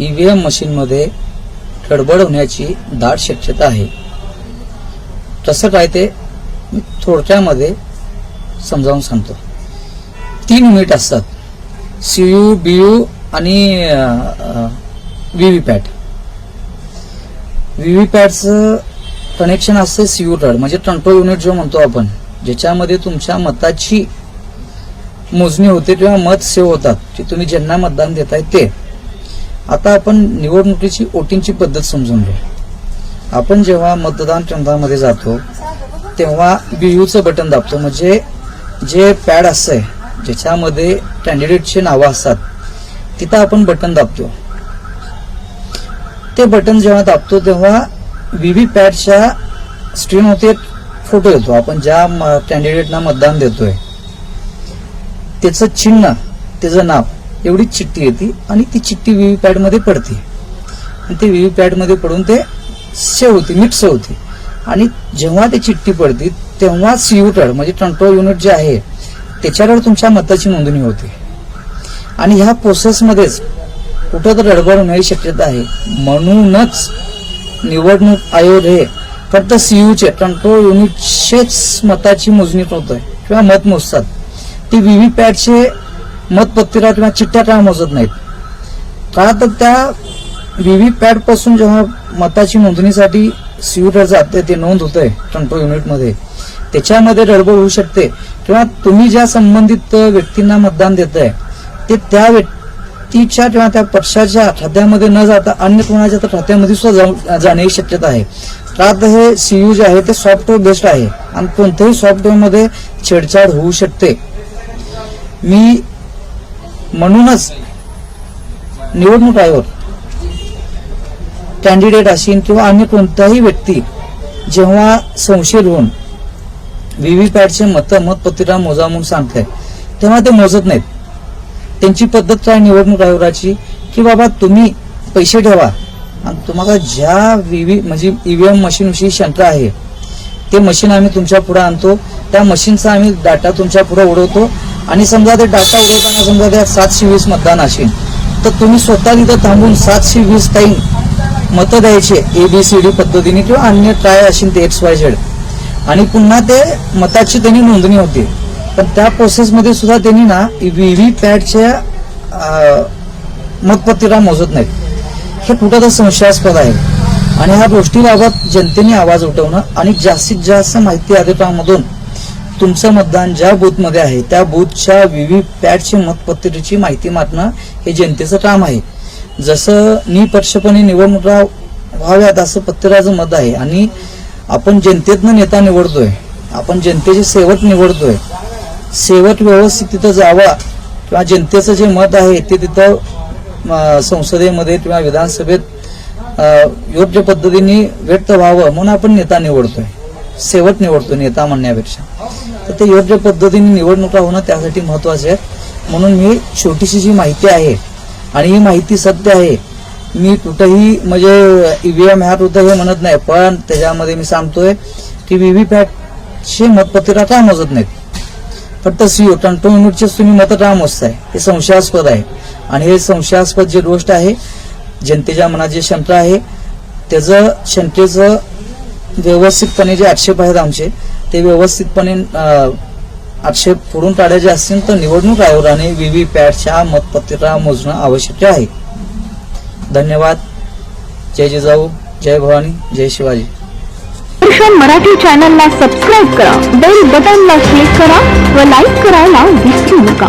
EVM मशीनमध्ये गडबड होण्याची दाट शक्यता आहे. तसं काय ते मी थोडक्यामध्ये समजावून सांगतो. तीन युनिट असतात. सी यू आणि V V PAT V V पॅटचं connection असते सीयू रड म्हणजे कंट्रोल युनिट जो म्हणतो आपण ज्याच्यामध्ये तुमच्या मताची मोजणी होते किंवा मत सेव्ह होतात की तुम्ही ज्यांना मतदान देताय ते. आता आपण निवडणुकीची ओटिंगची पद्धत समजून घेऊ. आपण जेव्हा मतदान केंद्रामध्ये जातो तेव्हा बीयूचं बटन दाबतो. म्हणजे जे पॅड असतंय ज्याच्यामध्ये कॅन्डिडेटची नावं असतात तिथं आपण बटन दाबतो. ते बटन जेव्हा दाबतो तेव्हा व्हीव्ही पॅडच्या स्क्रीनवरती एक फोटो येतो. आपण ज्या कॅन्डिडेटना मतदान देतोय त्याचं चिन्ह त्याचं नाव एवढीच चिठ्ठी येते आणि ती चिठ्ठी व्हीव्ही मध्ये पडते. आणि ते व्हीव्ही मध्ये पडून ते सेव होते मिक्स होते. आणि जेव्हा ते चिठ्ठी पडते तेव्हा सीयूटर म्हणजे कंट्रोल युनिट जे आहे त्याच्यावर तुमच्या मताची नोंदणी होते. आणि ह्या प्रोसेसमध्येच कुठं तर गडबड होण्याची शक्यता आहे. म्हणूनच निवडणूक आयोग हे फक्त सीयूचे कंट्रोल युनिटचेच मताची मोजणी होत आहे किंवा मत मोजतात. ती व्हीव्हीपॅटचे मतपत्रिका किंवा चिठ्ठ्या का मोजत नाहीत? का तर त्या व्हीव्ही पॅडपासून जेव्हा मताची नोंदणीसाठी सीयूटर जाते ते नोंद होत आहे कंट्रोल युनिटमध्ये त्याच्यामध्ये गडबड होऊ शकते. किंवा तुम्ही ज्या संबंधित व्यक्तींना मतदान देत आहे ते त्या व्यक्तीच्या किंवा त्या पक्षाच्या खात्यामध्ये न जाता अन्य कोणाच्या तर खात्यामध्ये सुद्धा जाण्याची शक्यता आहे. का तर हे सीयू जे आहे ते सॉफ्टवेअर बेस्ड आहे. आणि कोणत्याही सॉफ्टवेअरमध्ये छेडछाड होऊ शकते. मी म्हणूनच निवडणूक आयोग कॅन्डिडेट असेल किंवा अन्य कोणताही व्यक्ती जेव्हा संशय होऊन व्हीव्हीपॅटचे मत मतपत्रिका मोजा म्हणून सांगताय तेव्हा ते मोजत नाहीत. त्यांची पद्धत काय निवडणूक आयोगाची? की बाबा तुम्ही पैसे ठेवा. आणि तुम्हाला ज्या व्हीव्ही म्हणजे ईव्हीएम मशीनविषयी शंका आहे ते मशीन आम्ही तुमच्यापुढे आणतो. त्या मशीनचा आम्ही डाटा तुमच्यापुढे उडवतो. आणि समजा ते डाटा उडवताना समजा त्या सातशे वीस मतदान असेल तर तुम्ही स्वतः तिथं थांबून सातशे वीस टाईम मतं द्यायचे ए बी सी डी पद्धतीने किंवा अन्य ट्राय असेल ते एक्स वाय झेड आणि पुन्हा ते मताची त्यांनी नोंदणी होते. पण त्या प्रोसेसमध्ये सुद्धा त्यांनी ना व्ही व्ही पॅडच्या मतपत्रिका मोजत नाहीत. हे कुठं तर संशयास्पद आहे. आणि ह्या गोष्टीबाबत जनतेने आवाज उठवणं आणि जास्तीत जास्त माहिती अधिकारामधून तुमचं मतदान ज्या बूथमध्ये आहे त्या बूथच्या व्हीव्ही पॅडची मतपत्रिकेची माहिती मागणं हे जनतेचं काम आहे. जसं निपक्षपणे निवडणुका व्हाव्यात असं पत्रिकाचं मत आहे आणि आपण जनतेतनं नेता निवडतोय आपण जनतेचे सेवक निवडतोय सेवक व्यवस्थित तिथं जावा किंवा जनतेचं जे मत आहे ते तिथं संसदेमध्ये किंवा विधानसभेत योग्य पद्धतीने व्यक्त व्हावं म्हणून आपण नेता निवडतोय सेवक निवडतोय नेता म्हणण्यापेक्षा. तर ते योग्य पद्धतीने निवडणुका होणं त्यासाठी महत्त्वाचे आहे. म्हणून मी छोटीशी जी माहिती आहे आणि ही माहिती सत्य आहे मी कुठंही म्हणजे ईव्हीएम ह्या होतं हे म्हणत नाही पण त्याच्यामध्ये मी सांगतोय की व्हीव्हीपॅटचे मतपत्रिका का मोजत नाहीत? फक्त सीओ कंट्रोल युनिटचेच तुम्ही मतं का मोजताय हे संशयास्पद आहे. आणि हे संशयास्पद जे गोष्ट आहे जनतेच्या मनात जे शंका आहे त्याचं शंकेचं व्यवस्थितपणे जे आक्षेप आहेत आमचे ते व्यवस्थितपणे आक्षेप फोडून काढायचे असतील तर निवडणूक आयोगाने व्हीव्हीपॅटच्या मतपत्रिका मोजणं आवश्यक आहे. धन्यवाद. जय जिजाऊ. जय भवानी. जय शिवाजी. दर्शन मराठी चॅनलला सबस्क्राईब करा बेल बटनला क्लिक करा व लाईक करायला विसरू नका.